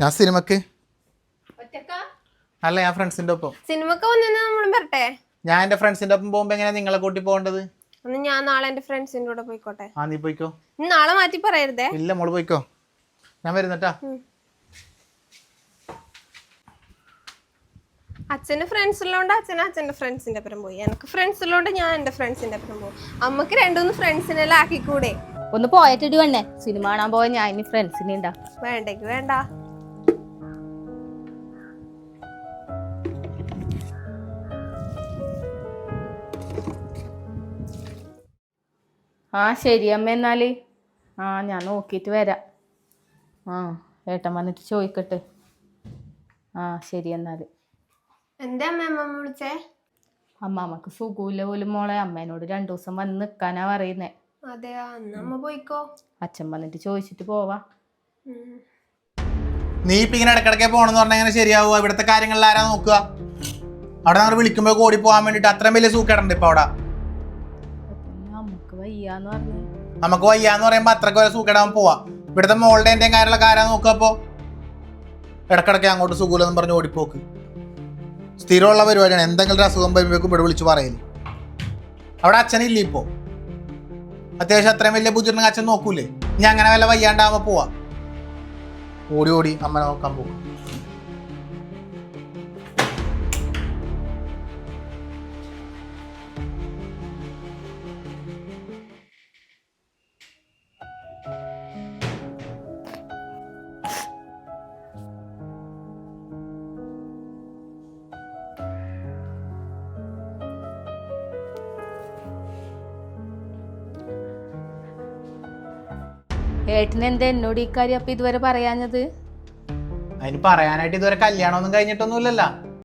ഞാൻ സിനിമക്ക്. ഒറ്റക്കാ? അല്ല ഞാൻ ഫ്രണ്ട്സിന്റെ ഒപ്പം. സിനിമക്ക് നമ്മളും വരട്ടെ? ഞാൻ എന്റെ ഫ്രണ്ട്സിന്റെ ഒപ്പം പോകുമ്പോ എങ്ങനെയാ നിങ്ങളെ കൂട്ടി പോകേണ്ടത്? ഒന്ന് ഞാൻ നാളെ എന്റെ ഫ്രണ്ട്സിന്റെ കൂടെ പോയിക്കോട്ടെ. ആ നീ പോയിക്കോ. നാളെ മാറ്റി പറയരുതേ. ഇല്ല മോൾ പോയിക്കോ. ഞാൻ വരുന്നട്ടാ അച്ഛന്റെ ഫ്രണ്ട്സ് ഉള്ളതുകൊണ്ട് അച്ഛൻ അച്ഛന്റെ ഫ്രണ്ട്സിന്റെ അപ്പുറം പോയി. എനിക്ക് ഫ്രണ്ട്സ് ഉള്ളതുകൊണ്ട് ഞാൻ എന്റെ ഫ്രണ്ട്സിന്റെ അപ്പുറം പോകും അമ്മയ്ക്ക് രണ്ടുമൂന്ന് ഫ്രണ്ട്സിനെല്ലാം ആക്കിക്കൂടെ ഒന്ന് പോയിട്ടിടി വേണ്ടേ സിനിമ കാണാൻ പോയ ഞാൻ ഇനി ഫ്രണ്ട്സിനെ ഉണ്ടാ വേണ്ടെങ്കി വേണ്ട. ആ ശരി അമ്മ എന്നാൽ. ആ ഞാൻ നോക്കിയിട്ട് വരാം. ആ ഏട്ടൻ വന്നിട്ട് ചോദിക്കട്ടെ ആ ശരി എന്നാൽ. എന്താ അമ്മ അമ്മ വിളിച്ചേ? അമ്മാമ്മക്ക് സുഖമില്ല പോലും മോളെ. അമ്മേനോട് രണ്ടു ദിവസം വന്ന് നിൽക്കാനാ പറയുന്നേ. അന്ന് പോയിക്കോ. അച്ഛൻ വന്നിട്ട് ചോദിച്ചിട്ട് പോവാ. നീ ഇപ്പൊ ഇങ്ങനെ ഇടക്കിടക്കെ പോണെന്ന് പറഞ്ഞാൽ എങ്ങനെ ശരിയാവുക. ഇവിടുത്തെ കാര്യങ്ങളിൽ ആരാ നോക്കുക? അവിടെ നമ്മൾ വിളിക്കുമ്പോ ഓടി പോകാൻ വേണ്ടിട്ട് അത്രയും വലിയ സൂക്കേടുണ്ട് ഇപ്പൊ അവിടെ. നമുക്ക് വയ്യാന്ന് പറഞ്ഞു. നമുക്ക് വയ്യാന്ന് പറയുമ്പോ അത്രയ്ക്ക് വരെ സൂക്കേടാൻ പോവാ. ഇവിടുത്തെ മോളുടെ എന്റെ കാര്യമുള്ള കാര്യം നോക്കുക അപ്പോ ഇടക്കിടക്ക് അങ്ങോട്ട് സുഖൂലെന്ന് പറഞ്ഞ് ഓടിപ്പോക്ക്. സ്ഥിരമുള്ള പരിപാടിയാണ്. എന്തെങ്കിലും ഒരു അസുഖം വരുമ്പോഴേക്കും ഇവിടെ വിളിച്ച് പറയൽ. അവിടെ അച്ഛനില്ല ഇപ്പോ? അത്യാവശ്യം അത്രയും വലിയ ബുദ്ധിമുട്ടുണ്ടെങ്കിൽ അച്ഛൻ നോക്കൂലേ. ഞാൻ അങ്ങനെ വല്ല വയ്യാണ്ടാവുമ്പോ പോവാ. ഓടി ഓടി അമ്മ നോക്കാൻ പോകും ഏട്ടന് എന്താ എന്നോട് ഈ കാര്യം അപ്പൊ ഇതുവരെ പറയാഞ്ഞത്? അതിന് പറയാനായിട്ട് ഇതുവരെ കല്യാണമൊന്നും കഴിഞ്ഞിട്ടൊന്നുമില്ലല്ലോ.